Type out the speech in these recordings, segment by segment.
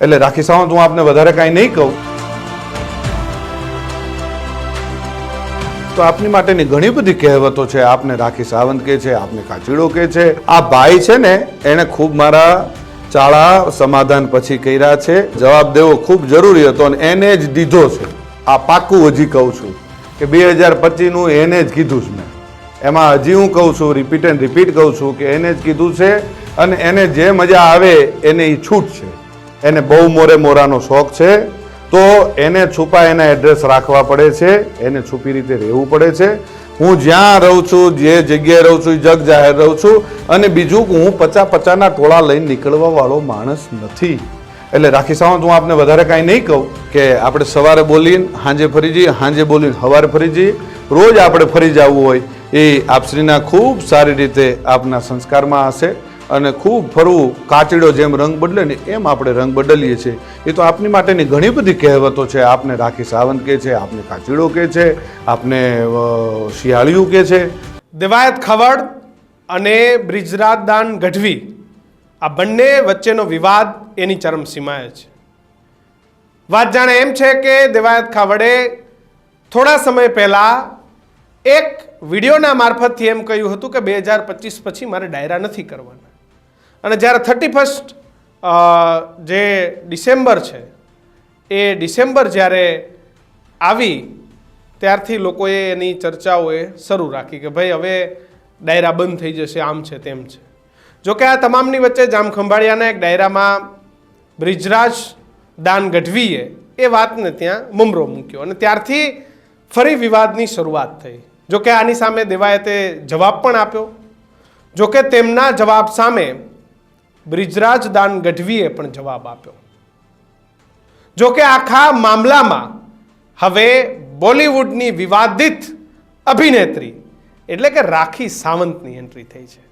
એટલે રાખી સાવંત હું આપને વધારે કાંઈ નહીં કહું. તો આપની માટેની ઘણી બધી કહેવતો છે. આપને રાખી સાવંત કે છે, આપને કાચીડો કે છે. આ ભાઈ છે ને, એણે ખૂબ મારા ચાળા સમાધાન પછી કર્યા છે. જવાબ દેવો ખૂબ જરૂરી હતો અને એને જ દીધો છે. આ પાક્કું હજી કહું છું કે બે હજાર પચીસનું એને જ કીધું છે મેં. એમાં હજી હું કહું છું રિપીટ એન્ડ રિપીટ કહું છું કે એને જ કીધું છે અને એને જે મજા આવે એને એ છૂટ છે. એને બહુ મોરે મોરાનો શોખ છે, તો એને છુપા એના એડ્રેસ રાખવા પડે છે, એને છુપી રીતે રહેવું પડે છે. હું જ્યાં રહું છું, જે જગ્યાએ રહું છું જગ જાહેર રહું છું, અને બીજું હું પચા પચાના ટોળા લઈને નીકળવા વાળો માણસ નથી. એટલે રાખી સાવંત, હું આપને વધારે કાંઈ નહીં કહું કે આપણે સવારે બોલીને સાંજે ફરી જઈએ સાંજે બોલીને સવારે ફરી જઈએ. રોજ આપણે ફરી જવું હોય, એ આપશ્રીના ખૂબ સારી રીતે આપના સંસ્કારમાં હશે. અને ખૂબ ફરવું કાચડો જેમ રંગ બદલે ને એમ આપણે રંગ બદલીએ છીએ. એ તો આપની માટેની ઘણી બધી કહેવતો છે. આપને રાખી સાવંત કે છે, આપને કાચીડો કે છે, આપને શિયાળિયું કે છે. દેવાયત ખવડ અને બ્રિજરાજ દાન ગઢવી આ બંને વચ્ચેનો વિવાદ એની ચરમસીમાએ છે. વાત જાણે એમ છે કે દેવાયત ખાવડે થોડા સમય પહેલાં એક વિડીયોના મારફતથી એમ કહ્યું હતું કે બે હજાર પચીસ પછી મારે ડાયરા નથી કરવાના. અને જ્યારે થર્ટી ફર્સ્ટ જે ડિસેમ્બર છે, એ ડિસેમ્બર જ્યારે આવી, ત્યારથી લોકોએ એની ચર્ચાઓએ શરૂ રાખી કે ભાઈ હવે ડાયરા બંધ થઈ જશે, આમ છે તેમ છે. જોકે આ તમામની વચ્ચે જામખંભાળિયાના એક ડાયરામાં બ્રિજરાજ દાન ગઢવીએ એ વાતને ત્યાં મુમરો મૂક્યો અને ત્યારથી ફરી વિવાદની શરૂઆત થઈ. જોકે આની સામે દેવાયતે જવાબ પણ આપ્યો. જોકે તેમના જવાબ સામે બ્રિજરાજ દાન ગઢવીએ પણ જવાબ આપ્યો. જો કે આખા મામલામાં હવે બોલિવૂડની વિવાદિત અભિનેત્રી એટલે કે રાખી સાવંતની એન્ટ્રી થઈ છે.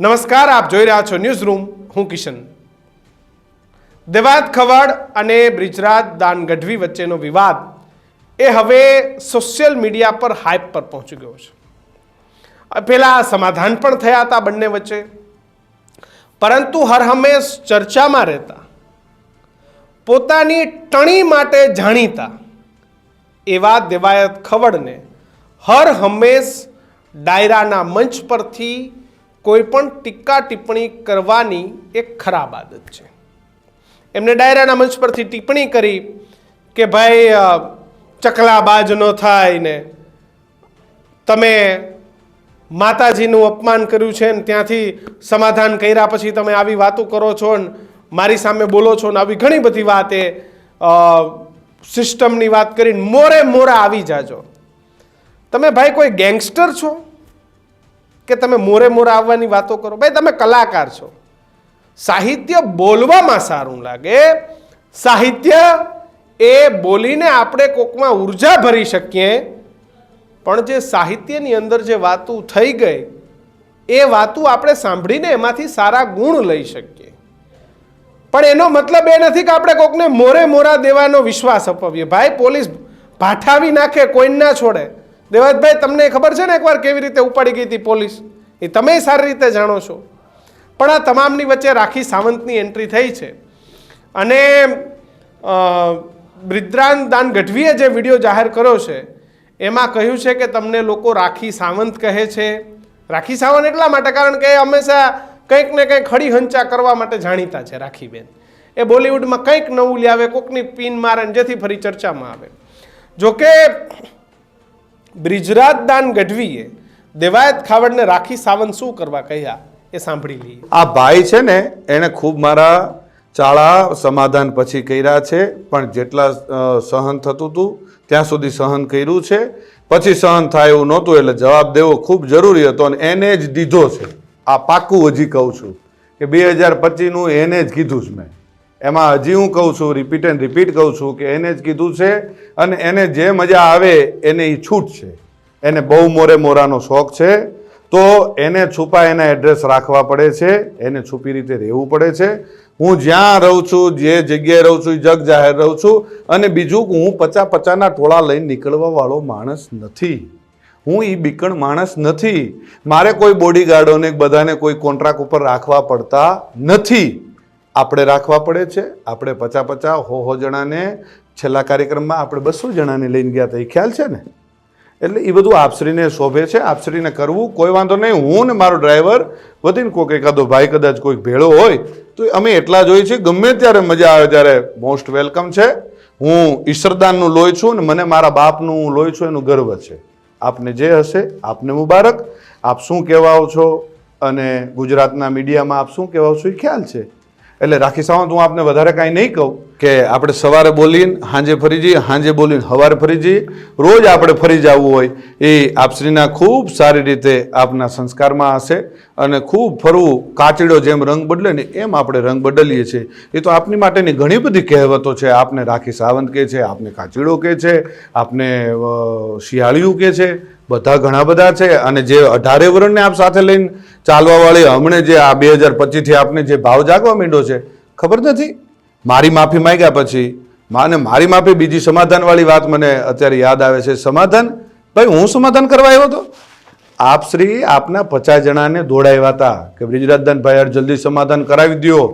નમસ્કાર, આપ જોઈ રહ્યા છો ન્યૂઝ રૂમ હું કિશન. દેવાત ખવડ અને બ્રિજરાજ દાન ગઢવી વચ્ચેનો વિવાદ એ હવે સોશિયલ મીડિયા પર હાઇપ પર પહોંચી ગયો છે. પહેલાં સમાધાન પણ થયા હતા બંને વચ્ચે. પરંતુ હરહંમેશ ચર્ચામાં રહેતા, પોતાની ટણી માટે જાણીતા એવા દેવાયત ખવડને હર હંમેશ ડાયરાના મંચ પરથી કોઈ પણ ટીકા ટિપ્પણી કરવાની એક ખરાબ આદત છે. એમને ડાયરાના મંચ પરથી ટિપ્પણી કરી કે ભાઈ ચકલાબાજ ન થાય ને તમે માતાજીનું અપમાન કર્યું છે ને ત્યાંથી સમાધાન કર્યા પછી તમે આવી વાતો કરો છો ને મારી સામે બોલો છો ને આવી ઘણી બધી વાત એ સિસ્ટમની વાત કરીને મોરે મોરા આવી જાજો. તમે ભાઈ કોઈ ગેંગસ્ટર છો? કે તમે મોરે મોરા આવવાની વાતો કરો? ભાઈ તમે કલાકાર છો. સાહિત્ય બોલવામાં સારું લાગે. સાહિત્ય એ બોલીને આપણે કોકમાં ઊર્જા ભરી શકીએ. પણ જે સાહિત્યની અંદર જે વાતું થઈ ગઈ, એ વાતું આપણે સાંભળીને એમાંથી સારા ગુણ લઈ શકીએ. પણ એનો મતલબ એ નથી કે આપણે કોકને મોરે મોરા દેવાનો વિશ્વાસ અપાવીએ. ભાઈ, પોલીસ ભાઠાવી નાખે, કોઈને ના છોડે. દેવાજભાઈ તમને ખબર છે ને એકવાર કેવી રીતે ઉપાડી ગઈ હતી પોલીસ? એ તમે સારી રીતે જાણો છો. પણ આ તમામની વચ્ચે રાખી સાવંતની એન્ટ્રી થઈ છે. અને બ્રિદ્રાન દાન ગઢવીએ જે વીડિયો જાહેર કર્યો છે એમાં કહ્યું છે કે તમને લોકો રાખી સાવંત કહે છે. રાખી સાવંત એટલા માટે? કારણ કે હંમેશા કંઈક ને કંઈક ખડી હંચા કરવા માટે જાણીતા છે રાખીબેન. એ બોલિવૂડમાં કંઈક નવું લાવે કોકની પિન મારે જેથી ફરી ચર્ચામાં આવે. જોકે બ્રિજરાજ દાન ગઢવીએ દેવાયત ખાવડને રાખી સાવંત શું કરવા કહ્યા એ સાંભળી લઈએ. આ ભાઈ છે ને એણે ખૂબ મારા ચાળા સમાધાન પછી કર્યા છે, પણ જેટલા સહન થતું હતું ત્યાં સુધી સહન કર્યું છે. પછી સહન થાય એવું નહોતું, એટલે જવાબ દેવો ખૂબ જરૂરી હતો અને એને જ દીધો છે. આ પાક્કું હજી કહું છું કે બે હજાર પચીસનું એને જ કીધું જ મેં. એમાં હજી હું કહું છું રિપીટ એન્ડ રિપીટ કહું છું કે એને જ કીધું છે અને એને જે મજા આવે એને એ છૂટ છે. એને બહુ મોરે મોરાનો શોખ છે. તો એને છુપા એના એડ્રેસ રાખવા પડે છે, એને છુપી રીતે રહેવું પડે છે. હું જ્યાં રહું છું, જે જગ્યાએ રહું છું, જગ જાહેર રહું છું, અને બીજું હું પચા પચાના ટોળા લઈને નીકળવા વાળો માણસ નથી. હું એ બીકણ માણસ નથી. મારે કોઈ બોડીગાર્ડોને બધાને કોઈ કોન્ટ્રાક્ટ ઉપર રાખવા પડતા નથી. આપણે રાખવા પડે છે. આપણે પચા પચા હો હો જણાને છેલ્લા કાર્યક્રમમાં આપણે બસો જણાને લઈને ગયા હતા એ ખ્યાલ છે ને? એટલે એ બધું આપશ્રીને શોભે છે. આપશ્રીને કરવું, કોઈ વાંધો નહીં. હું ને મારો ડ્રાઈવર વધીને કોઈક એકાદો ભાઈ કદાચ કોઈક ભેળો હોય તો અમે એટલા જોઈએ છીએ, ગમે ત્યારે મજા આવે ત્યારે મોસ્ટ વેલકમ છે. હું ઈશ્વરદાનનું લોહી છું ને મને મારા બાપનું લોહી છું, એનું ગર્વ છે. આપને જે હશે, આપને મુબારક. આપ શું કહેવાઓ છો? અને ગુજરાતના મીડિયામાં આપ શું કહેવાઓ છો? એ ખ્યાલ છે. એટલે રાખી સાવંત, હું આપને વધારે કાંઈ નહીં કહું કે આપણે સવારે બોલીને હાંજે ફરી જઈએ, હાંજે બોલીને સવારે ફરી જઈએ. રોજ આપણે ફરી જવું હોય એ આપશ્રીના ખૂબ સારી રીતે આપના સંસ્કારમાં હશે અને ખૂબ ફરવું, કાચડો જેમ રંગ બદલે ને એમ આપણે રંગ બદલીએ છીએ. એ તો આપની માટેની ઘણી બધી કહેવતો છે. આપને રાખી સાવંત કહે છે, આપને કાચીડો કહે છે, આપને શિયાળિયું કહે છે. બધા ઘણા બધા છે અને જે અઢારે વર્ણને આપ સાથે લઈને ચાલવાવાળી હમણે જે આ બે હજાર પચીસથી આપને જે ભાવ જાગવા માંડ્યો છે, ખબર નથી? મારી માફી માંગ્યા પછી માને મારી માફી બીજી સમાધાનવાળી વાત મને અત્યારે યાદ આવે છે. સમાધાન? ભાઈ, હું સમાધાન કરવા આવ્યો હતો? આપ શ્રી આપના પચાસ જણાને દોડાવ્યા હતા કે બ્રિજરાજદાનભાઈ યાર જલ્દી સમાધાન કરાવી દ્યો.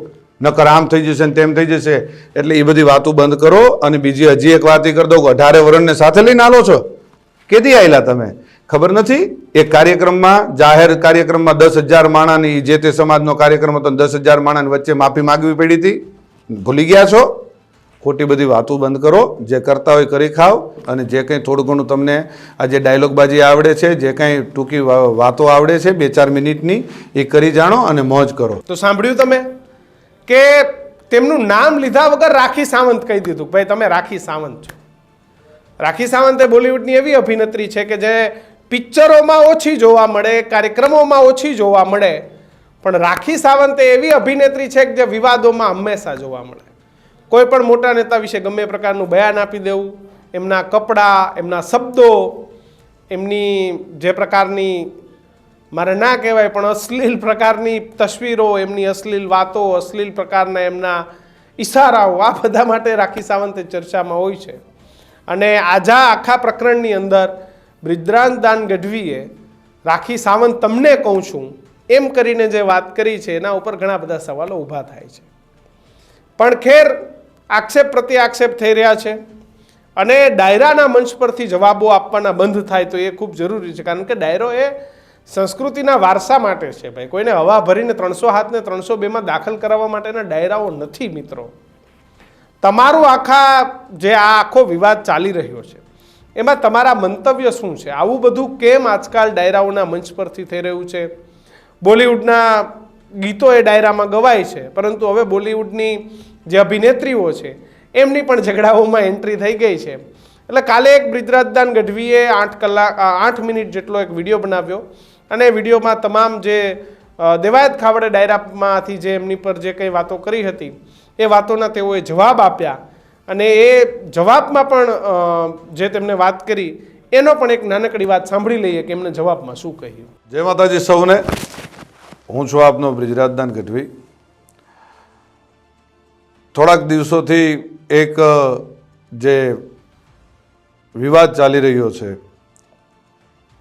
નકર આમ થઈ જશે ને તેમ થઈ જશે. એટલે એ બધી વાતો બંધ કરો અને બીજી હજી એક વાત એ કરી દો કે અઢારે વર્ણને સાથે લઈને આલો છો. કેદી આવેલા તમે? ખબર નથી? એક કાર્યક્રમમાં, જાહેર કાર્યક્રમમાં દસ હજાર માણાની, જે તે સમાજનો કાર્યક્રમ હતો દસ હજાર માણાની વચ્ચે માફી માગવી પડી હતી. ભૂલી ગયા છો? ખોટી બધી વાતો બંધ કરો. જે કરતા હોય કરી ખાઓ અને જે કંઈ થોડું ઘણું તમને આ જે ડાયલોગબાજી આવડે છે, જે કંઈ ટૂંકી વાતો આવડે છે, બે ચાર મિનિટની, એ કરી જાણો અને મોજ કરો. તો સાંભળ્યું તમે? કે તેમનું નામ લીધા વગર રાખી સાવંત કહી દીધું. ભાઈ, તમે રાખી સાવંત છો. રાખી સાવંત એ બોલિવૂડની એવી અભિનેત્રી છે કે જે પિક્ચરોમાં ઓછી જોવા મળે, કાર્યક્રમોમાં ઓછી જોવા મળે, પણ રાખી સાવંત એવી અભિનેત્રી છે કે જે વિવાદોમાં હંમેશા જોવા મળે. કોઈ પણ મોટા નેતા વિશે ગમે પ્રકારનું બયાન આપી દેવું, એમના કપડાં, એમના શબ્દો, એમની જે પ્રકારની, મારે ના કહેવાય, પણ અશ્લીલ પ્રકારની તસવીરો, એમની અશ્લીલ વાતો, અશ્લીલ પ્રકારના એમના ઈશારાઓ, આ બધા માટે રાખી સાવંતે ચર્ચામાં હોય છે. અને આજા આખા પ્રકરણની અંદર બ્રિજરાજ દાન ગઢવીએ રાખી સાવંત તમને કહું છું, એમ કરીને જે વાત કરી છે, એના ઉપર ઘણા બધા સવાલો ઊભા થાય છે. પણ ખેર આક્ષેપ પ્રતિ આક્ષેપ થઈ રહ્યા છે અને ડાયરાના મંચ પરથી જવાબો આપવાના બંધ થાય તો એ ખૂબ જરૂરી છે, કારણ કે ડાયરો એ સંસ્કૃતિના વારસા માટે છે ભાઈ. કોઈને હવા ભરીને ત્રણસો હાથને ત્રણસો બેમાં દાખલ કરાવવા માટેના ડાયરાઓ નથી મિત્રો. તમારું આખા જે આ આખો વિવાદ ચાલી રહ્યો છે, એમાં તમારા મંતવ્ય શું છે? આવું બધું કેમ આજકાલ ડાયરાઓના મંચ પરથી થઈ રહ્યું છે? બોલિવૂડના ગીતો એ ડાયરામાં ગવાય છે, પરંતુ હવે બોલિવૂડની જે અભિનેત્રીઓ છે, એમની પણ ઝઘડાઓમાં એન્ટ્રી થઈ ગઈ છે. એટલે કાલે એક બ્રિજરાજદાન ગઢવીએ આઠ કલાક આઠ મિનિટ જેટલો એક વીડિયો બનાવ્યો, અને વિડીયોમાં તમામ જે દેવાયત ખાવડે ડાયરામાંથી જે એમની પર જે કંઈ વાતો કરી હતી એ વાતોના તેઓએ જવાબ આપ્યા. અને એ જવાબમાં પણ જે તેમણે વાત કરી, એનો પણ એક નાનકડી વાત સાંભળી લઈએ કે એમને જવાબમાં શું કહ્યું. જય માતાજી સૌને. હું છું આપનો બ્રિજરાજદાન ગઢવી. થોડાક દિવસોથી એક જે વિવાદ ચાલી રહ્યો છે.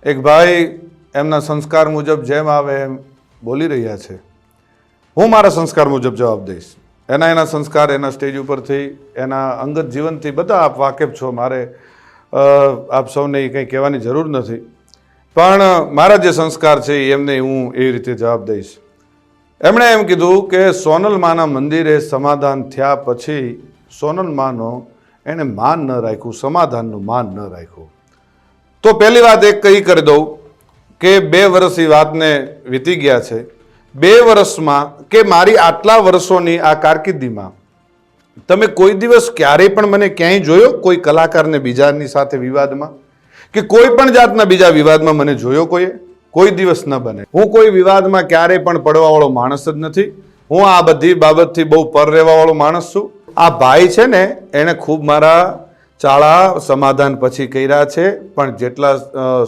એક ભાઈ એમના સંસ્કાર મુજબ જેમ આવે એમ બોલી રહ્યા છે. હું મારા સંસ્કાર મુજબ જવાબ દઈશ. એના એના સંસ્કાર, એના સ્ટેજ ઉપરથી, એના અંગત જીવનથી બધા આપ વાકેફ છો. મારે આપ સૌને કંઈ કહેવાની જરૂર નથી. પણ મારા જે સંસ્કાર છે, એમને હું એવી રીતે જવાબ દઈશ. એમણે એમ કીધું કે સોનલ માના મંદિરે સમાધાન થયા પછી સોનલ માનો એણે માન ન રાખ્યું, સમાધાનનું માન ન રાખ્યું. તો પહેલી વાત એક કહી કરી દઉં કે બે વર્ષ એ વાતને વીતી ગયા છે. બે વર્ષમાં કે મારી આટલા વર્ષોની આ કારકિર્દીમાં? તમે કોઈ દિવસ ક્યારેય પણ મને ક્યાંય જોયો? કોઈ કલાકારને બીજાની સાથે વિવાદમાં? કે કોઈ પણ જાતના બીજા વિવાદમાં મને જોયો કોઈએ? કોઈ દિવસ ન બને. હું કોઈ વિવાદમાં ક્યારેય પણ પડવાવાળો માણસ જ નથી. હું આ બધી બાબતથી બહુ પર રહેવાવાળો માણસ છું. આ ભાઈ છે ને, એણે ખૂબ મારા ચાળા સમાધાન પછી કર્યા છે, પણ જેટલા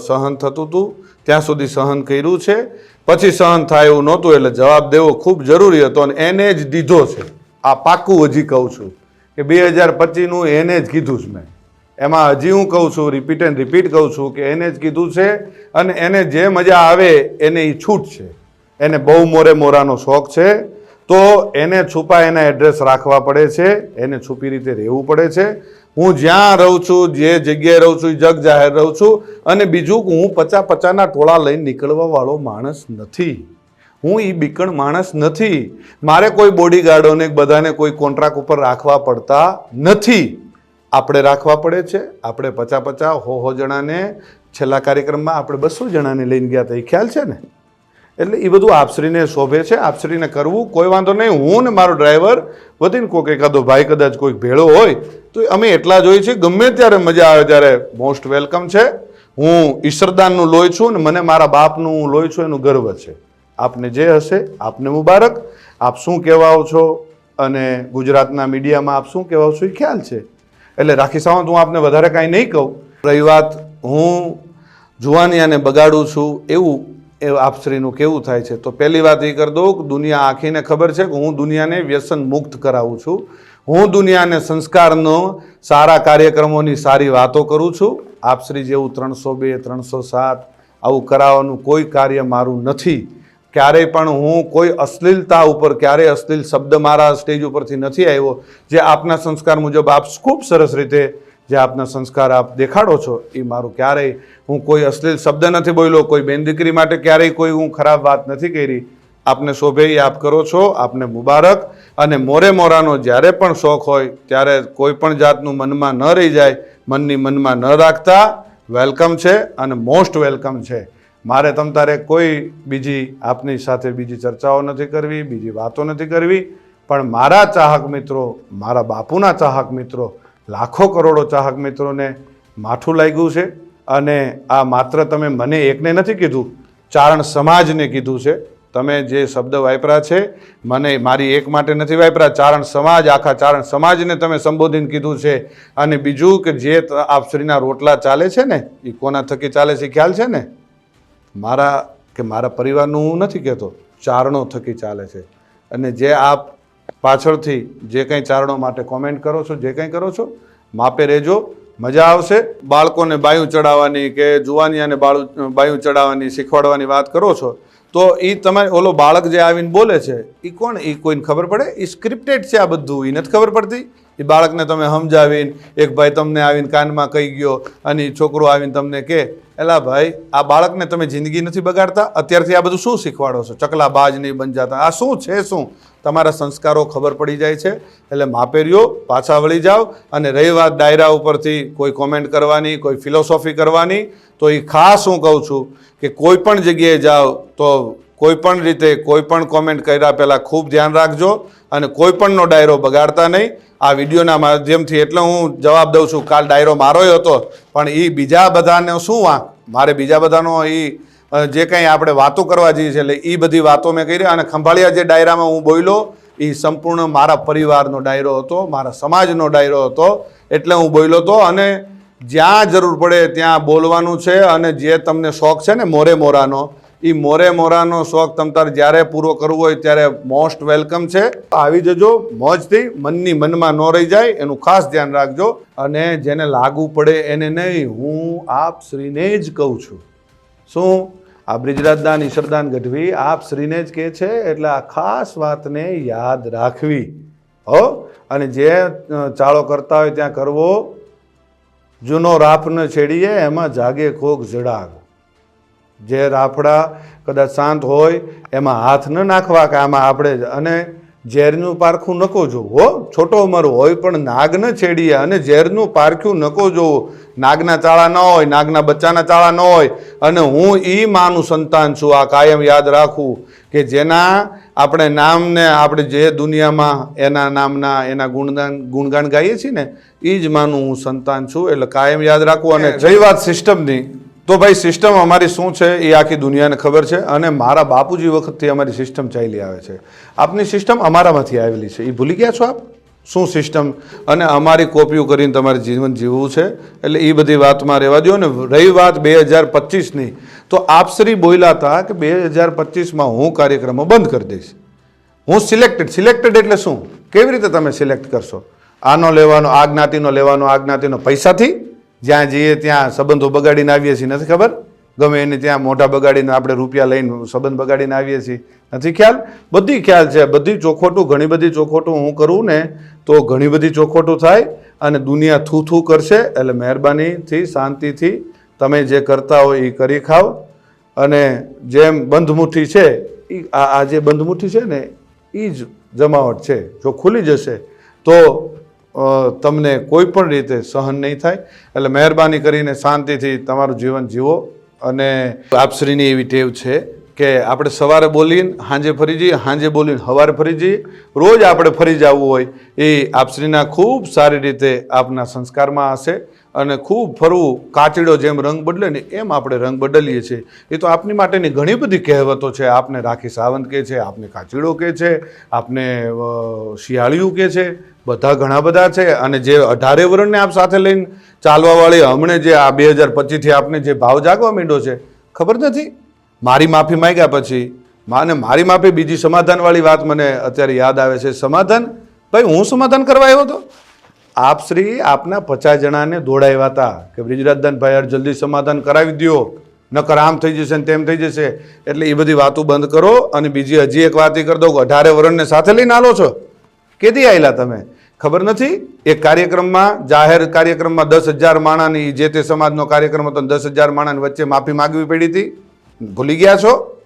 સહન થતું હતું ત્યાં સુધી સહન કર્યું છે. પછી સહન થાય એવું નહોતું, એટલે જવાબ દેવો ખૂબ જરૂરી હતો અને એને જ દીધો છે. આ પાકું હજી કહું છું કે બે હજાર પચીસનું એને જ કીધું જ મેં. એમાં હજી હું કહું છું રિપીટ એન્ડ રિપીટ કહું છું કે એને જ કીધું છે અને એને જે મજા આવે એને એ છૂટ છે. એને બહુ મોરે મોરાનો શોખ છે. તો એને છુપા એના એડ્રેસ રાખવા પડે છે, એને છુપી રીતે રહેવું પડે છે. હું જ્યાં રહું છું, જે જગ્યાએ રહું છું, જગ જાહેર રહું છું, અને બીજું હું પચા પચાના ટોળા લઈને નીકળવા વાળો માણસ નથી. હું એ બીકણ માણસ નથી. મારે કોઈ બોડીગાર્ડોને બધાને કોઈ કોન્ટ્રાક્ટ ઉપર રાખવા પડતા નથી. આપણે રાખવા પડે છે. આપણે પચા પચા હો હો જણાને છેલ્લા કાર્યક્રમમાં આપણે બસો જણાને લઈને ગયા હતા એ ખ્યાલ છે ને? એટલે એ બધું આપશ્રીને શોભે છે. આપશ્રીને કરવું કોઈ વાંધો નહીં. હું ને મારો ડ્રાઈવર વધીને કોઈક એકાદો ભાઈ કદાચ કોઈક ભેળો હોય તો અમે એટલા જોઈએ છીએ. ગમે ત્યારે મજા આવે ત્યારે મોસ્ટ વેલકમ છે. હું ઈશ્વરદાનનું લોહી છું ને મને મારા બાપનું લોહી છું, એનું ગર્વ છે. આપને જે હશે, આપને મુબારક. આપ શું કહેવાઓ છો? અને ગુજરાતના મીડિયામાં આપ શું કહેવાઓ છો? એ ખ્યાલ છે. એટલે રાખી સાવંત, હું આપને વધારે કાંઈ નહીં કહું. રહી વાત, હું જુવાનિયાને બગાડું છું એવું એ આપશ્રીનું કેવું થાય છે. તો પહેલી વાત એ કરી દઉં કે દુનિયા આખીને ખબર છે કે હું દુનિયાને વ્યસન મુક્ત કરાવું છું. હું દુનિયાને સંસ્કારનો સારા કાર્યક્રમોની સારી વાતો કરું છું. આપશ્રી જેવું ત્રણસો બે, ત્રણસો સાત આવું કરાવવાનું કોઈ કાર્ય મારું નથી. ક્યારેય પણ હું કોઈ અશ્લીલતા ઉપર, ક્યારેય અશ્લીલ શબ્દ મારા સ્ટેજ ઉપરથી નથી આવ્યો. જે આપના સંસ્કાર મુજબ આપ ખૂબ સરસ રીતે જે આપના સંસ્કાર આપ દેખાડો છો, એ મારું ક્યારેય હું કોઈ અશ્લીલ શબ્દ નથી બોલ્યો, કોઈ બેન દીકરી માટે ક્યારેય કોઈ હું ખરાબ વાત નથી કરી. આપને શોભે આપ કરો છો, આપને મુબારક. અને મોરે મોરાનો જ્યારે પણ શોખ હોય, ત્યારે કોઈ પણ જાતનું મનમાં ન રહી જાય, મનની મનમાં ન રાખતા, વેલકમ છે અને મોસ્ટ વેલકમ છે. મારે તમ તારે કોઈ બીજી આપની સાથે બીજી ચર્ચાઓ નથી કરવી, બીજી વાતો નથી કરવી, પણ મારા ચાહક મિત્રો, મારા બાપુના ચાહક મિત્રો, લાખો કરોડો ચાહક મિત્રોને માઠું લાગ્યું છે. અને આ માત્ર તમે મને એકને નથી કીધું, ચારણ સમાજને કીધું છે. તમે જે શબ્દ વાપરા છે, મને મારી એક માટે નથી વાપરા, ચારણ સમાજ, આખા ચારણ સમાજને તમે સંબોધીને કીધું છે. અને બીજું કે જે આપશ્રીના રોટલા ચાલે છે ને એ કોના થકી ચાલે છે ખ્યાલ છે ને? મારા, કે મારા પરિવારનું હું નથી કહેતો, ચારણો થકી ચાલે છે. અને જે આપ પાછળથી જે કંઈ ચારણો માટે કોમેન્ટ કરો છો, જે કંઈ કરો છો, માપે રહેજો, મજા આવશે. બાળકોને બાયું ચડાવવાની કે જુવાની અને બાળું, બાયું ચડાવવાની, શીખવાડવાની વાત કરો છો તો એ તમારે, ઓલો બાળક જે આવીને બોલે છે એ કોણ? એ કોઈને ખબર પડે? એ સ્ક્રિપ્ટેડ છે આ બધું એ નથી ખબર પડતી? એ બાળકને તમે સમજાવીને, એક ભાઈ તમને આવીને કાનમાં કહી ગયો, અને છોકરો આવીને તમને કે એલા ભાઈ, આ બાળકને તમે જિંદગી નથી બગાડતા? અત્યારથી આ બધું શું શીખવાડો છો? ચકલા બાજ નહીં બન જતા. આ શું છે શું? તમારા સંસ્કારો ખબર પડી જાય છે. એટલે માપેરીઓ પાછા વળી જાઓ અને રહી વાત ડાયરા ઉપરથી કોઈ કોમેન્ટ કરવાની, કોઈ ફિલોસોફી કરવાની. તો એ ખાસ હું કહું છું કે કોઈ પણ જગ્યાએ જાઓ તો કોઈ પણ રીતે કોઈ પણ કોમેન્ટ કર્યા પહેલાં ખૂબ ધ્યાન રાખજો અને કોઈ પણનો ડાયરો બગાડતા નહીં. આ વિડીયોના માધ્યમથી એટલે હું જવાબ દઉં છું, કાલ ડાયરો મારોય હતો, પણ એ બીજા બધાને શું વાંક મારે બીજા બધાનો એ જે કંઈ આપણે વાતો કરવા જઈએ છીએ, એટલે એ બધી વાતો મેં કરી અને ખંભાળિયા જે ડાયરામાં હું બોલ્યો એ સંપૂર્ણ મારા પરિવારનો ડાયરો હતો, મારા સમાજનો ડાયરો હતો, એટલે હું બોલ્યો હતો અને જ્યાં જરૂર પડે ત્યાં બોલવાનું છે, અને જે તમને શોખ છે ને મોરે મોરાનો એ મોરે મોરાનો શોખ તમ તારે જ્યારે પૂરો કરવો હોય ત્યારે મોસ્ટ વેલકમ છે. આવી જજો, મોજથી મનની મનમાં ન રહી જાય, એનું ખાસ ધ્યાન રાખજો, અને જેને લાગુ પડે એને નહીં, હું આપ શ્રીને જ કહું છું. શું? આ બ્રિજરાજદાન ઈશ્વરદાન ગઢવી આપ શ્રીને જ કહે છે એટલે આ ખાસ વાતને યાદ રાખવી. હો? અને જે ચાળો કરતા હોય ત્યાં કરવો. જૂનો રાફને છેડીએ, એમાં જાગે કોક જડાગ. જે રાફડા કદાચ શાંત હોય, એમાં હાથ ન નાખવા કે આમાં આપણે અને ઝેરનું પારખું નકો જોવો હો. છોટો ઉંમર હોય પણ નાગ ન છેડીએ અને ઝેરનું પારખ્યું નકો જોવો. નાગના ચાળા ન હોય નાગના બચ્ચાના ચાળા ન હોય. અને હું એ માનું સંતાન છું આ કાયમ યાદ રાખું કે જેના આપણે નામને આપણે જે દુનિયામાં એના નામના એના ગુણગાન ગુણગાન ગાઈએ છીએ ને એ જ માનું હું સંતાન છું. એટલે કાયમ યાદ રાખવું અને વાત સિસ્ટમની. તો ભાઈ સિસ્ટમ અમારી શું છે એ આખી દુનિયાને ખબર છે અને મારા બાપુજી વખતથી અમારી સિસ્ટમ ચાલી આવે છે. આપની સિસ્ટમ અમારામાંથી આવેલી છે. એ ભૂલી ગયા છો આપ? શું સિસ્ટમ અને અમારી કોપીઓ કરીને તમારે જીવન જીવવું છે? એટલે એ બધી વાતમાં રહેવા દો ને. રહી વાત બે હજાર પચીસની. તો આપશ્રી બોલ્યા હતા કે બે હજાર પચીસમાં હું કાર્યક્રમો બંધ કરી દઈશ. હું સિલેક્ટેડ સિલેક્ટેડ એટલે શું? કેવી રીતે તમે સિલેક્ટ કરશો? આનો લેવાનો, આ જ્ઞાતિનો લેવાનો, આ જ્ઞાતિનો પૈસાથી? જ્યાં જઈએ ત્યાં સંબંધો બગાડીને આવીએ છીએ. નથી ખબર? ગમે એને ત્યાં મોઢા બગાડીને આપણે રૂપિયા લઈને સંબંધ બગાડીને આવીએ છીએ. નથી ખ્યાલ? બધી ખ્યાલ છે. બધી ચોખોટું ઘણી બધી ચોખોટું હું કરું ને તો ઘણી બધી ચોખોટું થાય અને દુનિયા થૂ થૂ કરશે. એટલે મહેરબાનીથી, શાંતિથી તમે જે કરતા હોય એ કરી ખાઓ અને જેમ બંધમુઠ્ઠી છે એ આ જે બંધમુઠ્ઠી છે ને એ જ જમાવટ છે. જો ખુલી જશે, તો તમને કોઈ પણ રીતે સહન નહીં થાય. એટલે મહેરબાની કરીને શાંતિથી તમારું જીવન જીવો અને આપશ્રીની એવી ટેવ છે કે આપણે સવારે બોલીને સાંજે ફરી જઈએ સાંજે બોલીને સવારે ફરી જઈએ. રોજ આપણે ફરી જવું હોય એ આપશ્રીના ખૂબ સારી રીતે આપના સંસ્કારમાં હશે. અને ખૂબ ફરવું, કાચડો જેમ રંગ બદલે ને એમ આપણે રંગ બદલીએ છીએ. એ તો આપની માટેની ઘણી બધી કહેવતો છે. આપને રાખી સાવંત કહે છે, આપને કાચડો કહે છે, આપને શિયાળિયું કહે છે, બધા ઘણા બધા છે. અને જે અઢારે વર્ણને આપ સાથે લઈને ચાલવાવાળી હમણે જે આ બે હજાર પચીસથી આપને જે ભાવ જાગવા માંડ્યો છે, ખબર નથી? મારી માફી માંગ્યા પછી માને મારી માફી બીજી સમાધાનવાળી વાત મને અત્યારે યાદ આવે છે. સમાધાન? ભાઈ, હું સમાધાન કરવા આવ્યો હતો? આપ શ્રી આપના પચાસ જણાને દોડાવ્યા હતા કે બ્રિજરાજદાનભાઈ યાર જલ્દી સમાધાન કરાવી દ્યો. નકર આમ થઈ જશે ને તેમ થઈ જશે. એટલે એ બધી વાતો બંધ કરો અને બીજી હજી એક વાત એ કરી દઉં કે અઢારે વરણને સાથે લઈને આલો છો. કેદી આવેલા તમે? ખબર નથી? એક કાર્યક્રમમાં, જાહેર કાર્યક્રમમાં દસ હજાર માણાની જે તે સમાજનો કાર્યક્રમ હતો દસ હજાર માણાની વચ્ચે માફી માગવી પડી હતી. ભૂલી ગયા છો?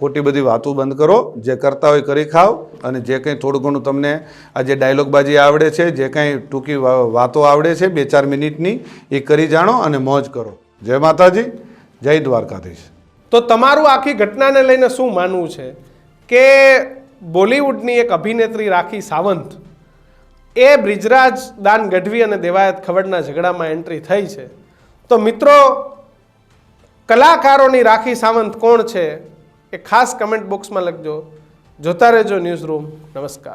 ખોટી બધી વાતો બંધ કરો, જે કરતા હોય કરી ખાઓ અને જે કંઈ થોડું ઘણું તમને આ જે ડાયલોગબાજી આવડે છે, જે કંઈ ટૂંકી વાતો આવડે છે, બે ચાર મિનિટની, એ કરી જાણો અને મોજ કરો. જય માતાજી, જય દ્વારકાધીશ. તો તમારું આખી ઘટનાને લઈને શું માનવું છે? કે બોલિવૂડની એક અભિનેત્રી રાખી સાવંત, એ બ્રિજરાજ દાન ગઢવી અને દેવાયત ખવડના ઝઘડામાં એન્ટ્રી થઈ છે. તો મિત્રો, કલાકારોની રાખી સાવંત કોણ છે? એ ખાસ કમેન્ટ બોક્સમાં લખજો. જોતા રહેજો ન્યૂઝ રૂમ નમસ્કાર.